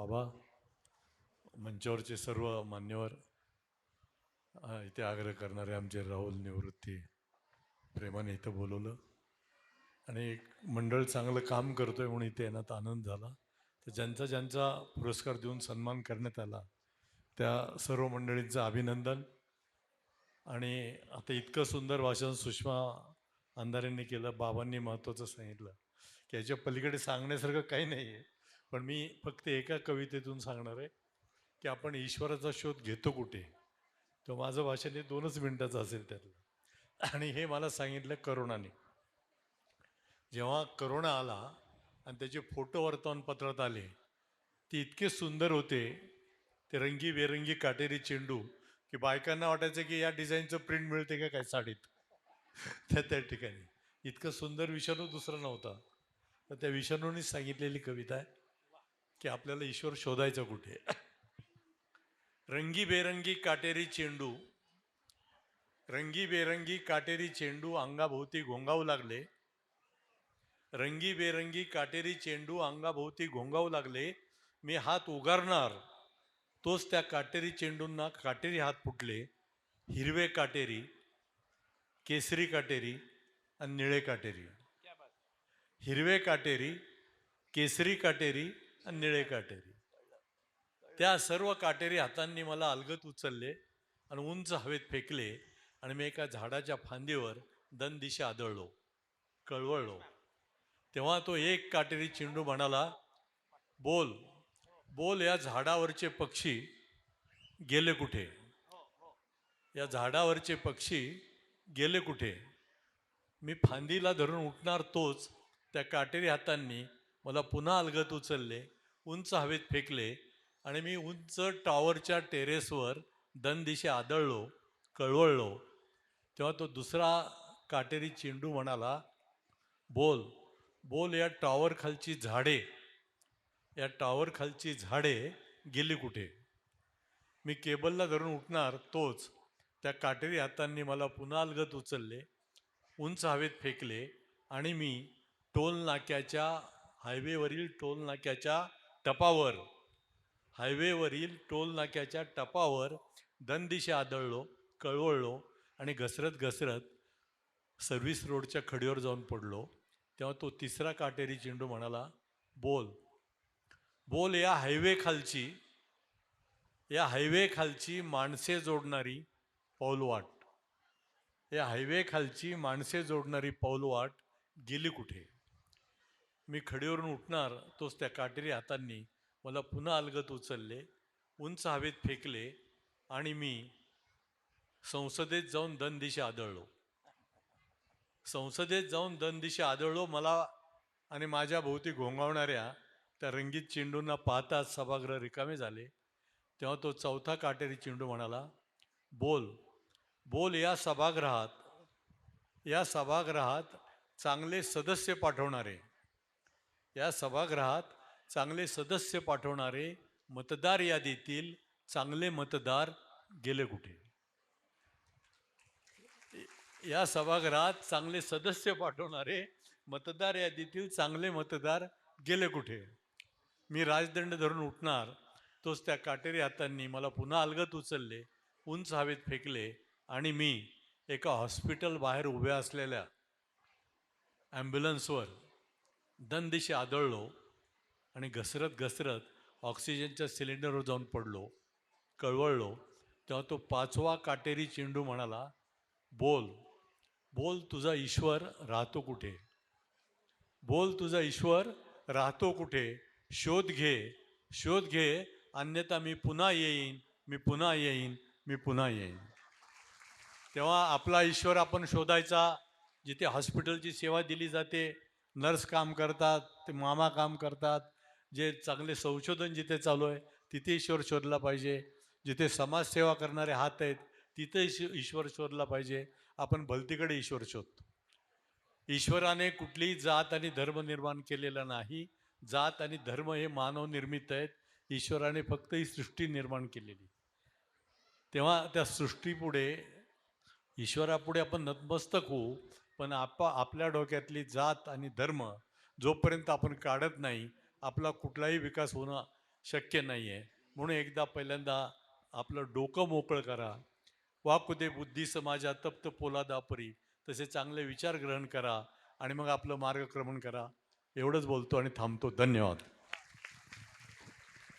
बाबा मंचावरचे सर्व मान्यवर इथे आग्रह करणारे आमचे राहुल निवृत्ती प्रेमाने इथं बोलवलं. आणि एक मंडळ चांगलं काम करतोय म्हणून इथे येण्यात आनंद झाला. तर ज्यांचा ज्यांचा पुरस्कार देऊन सन्मान करण्यात आला त्या सर्व मंडळींचं अभिनंदन. आणि आता इतकं सुंदर भाषण सुषमा अंधारेंनी केलं बाबांनी महत्त्वाचं सांगितलं की याच्या पलीकडे सांगण्यासारखं काही नाही आहे पण मी फक्त एका कवितेतून सांगणार आहे की आपण ईश्वराचा शोध घेतो कुठे? तर माझं भाषण हे दोनच मिनटाचं असेल त्यातलं. आणि हे मला सांगितलं करोनाने. जेव्हा करोना आला आणि त्याचे फोटो वर्तमानपत्रात आले ते इतके सुंदर होते ते रंगी बेरंगी काटेरी चेंडू की बायकांना वाटायचं की या डिझाईनचं प्रिंट मिळते का काय साडीत? त्या त्या ठिकाणी. इतकं सुंदर विषाणू दुसरा नव्हता. तर त्या विषाणूनी सांगितलेली कविता आहे. की आपल्याला ईश्वर शोधायचा कुठे? रंगी बेरंगी काटेरी चेंडू रंगी बेरंगी काटेरी चेंडू अंगाभोवती घोंगावू लागले. रंगी बेरंगी काटेरी चेंडू अंगाभोवती घोंगावू लागले. मी हात उगारणार तोच त्या काटेरी चेंडूंना काटेरी हात फुटले. हिरवे काटेरी केसरी काटेरी आणि निळे काटेरी. हिरवे काटेरी केसरी काटेरी आणि निळे काटेरी. त्या सर्व काटेरी हातांनी मला अलगत उचलले आणि उंच हवेत फेकले आणि मी एका झाडाच्या फांदीवर दनदिशा आदळलो कळवळलो. तेव्हा तो एक काटेरी चेंडू म्हणाला बोल बोल या झाडावरचे पक्षी गेले कुठे? या झाडावरचे पक्षी गेले कुठे? मी फांदीला धरून उठणार तोच त्या काटेरी हातांनी मला पुन्हा अलगत उचलले उंच हवेत फेकले आणि मी उंच टॉवरच्या टेरेसवर दनदिशे आदळलो कळवळलो. तेव्हा तो दुसरा काटेरी चेंडू म्हणाला बोल बोल या टॉवरखालची झाडे या टॉवरखालची झाडे गेली कुठे? मी केबलला धरून उठणार तोच. त्या काटेरी हातांनी मला पुन्हा अलगत उचलले उंच हवेत फेकले आणि मी टोल नाक्याच्या हायवेवरील टोल नाक्याच्या टपावर हायवेवरील टोल नाक्याच्या टपावर दनदिशा आदळलो कळवळलो आणि घसरत घसरत सर्व्हिस रोडच्या खडीवर जाऊन पडलो. तेव्हा तो तिसरा काटेरी चेंडू म्हणाला बोल बोल या हायवे खालची या हायवे खालची माणसे जोडणारी पाऊलवाट या हायवे खालची माणसे जोडणारी पाऊलवाट गेली कुठे? मी खडीवरून उठणार तोच त्या काटेरी हातांनी मला पुन्हा अलगत उचलले उंच हवेत फेकले आणि मी संसदेत जाऊन दनदिशा आदळलो. संसदेत जाऊन दनदिशा आदळलो मला आणि माझ्या भोवती घोंगावणाऱ्या त्या रंगीत चेंडूंना पाहताच सभागृह रिकामे झाले. तेव्हा तो चौथा काटेरी चेंडू म्हणाला बोल बोल या सभागृहात या सभागृहात चांगले सदस्य पाठवणारे. या सभागृहात चांगले सदस्य पाठवणारे मतदार यादीतील चांगले मतदार गेले कुठे? या सभागृहात चांगले सदस्य पाठवणारे मतदार यादीतील चांगले मतदार गेले कुठे? मी राजदंड धरून उठणार तोच त्या काटेरी हातांनी मला पुन्हा अलगत उचलले उंच हवेत फेकले आणि मी एका हॉस्पिटल बाहेर उभ्या असलेल्या ॲम्ब्युलन्सवर दनदिशी आदळलो आणि घसरत घसरत ऑक्सिजनच्या सिलेंडरवर जाऊन पडलो कळवळलो. तेव्हा तो पाचवा काटेरी चेंडू म्हणाला बोल बोल तुझा ईश्वर राहतो कुठे? बोल तुझा ईश्वर राहतो कुठे? शोध घे शोध घे अन्यथा मी पुन्हा येईन मी पुन्हा येईन मी पुन्हा येईन. तेव्हा आपला ईश्वर आपण शोधायचा जिथे हॉस्पिटलची सेवा दिली जाते नर्स काम करतात ते मामा काम करतात जे चांगले संशोधन जिथे चालू आहे तिथे ईश्वर शोधला पाहिजे. जिथे समाजसेवा करणारे हात आहेत तिथे ईश्वर शोधला पाहिजे. आपण भलतीकडे ईश्वर शोधतो. ईश्वराने कुठलीही जात आणि धर्म निर्माण केलेला नाही. जात आणि धर्म हे मानव निर्मित आहेत. ईश्वराने फक्त ही सृष्टी निर्माण केलेली. तेव्हा त्या सृष्टीपुढे ईश्वरापुढे आपण नतमस्तक होऊ पण आप आपल्या डोक्यातली जात आणि धर्म जोपर्यंत आपण काढत नाही आपला कुठलाही विकास होणं शक्य नाही आहे म्हणून एकदा पहिल्यांदा आपलं डोकं मोकळं करा. वाकुदे बुद्धी समाजा तप्त पोलादापरी तसे चांगले विचार ग्रहण करा आणि मग आपलं मार्गक्रमण करा. एवढंच बोलतो आणि थांबतो. धन्यवाद.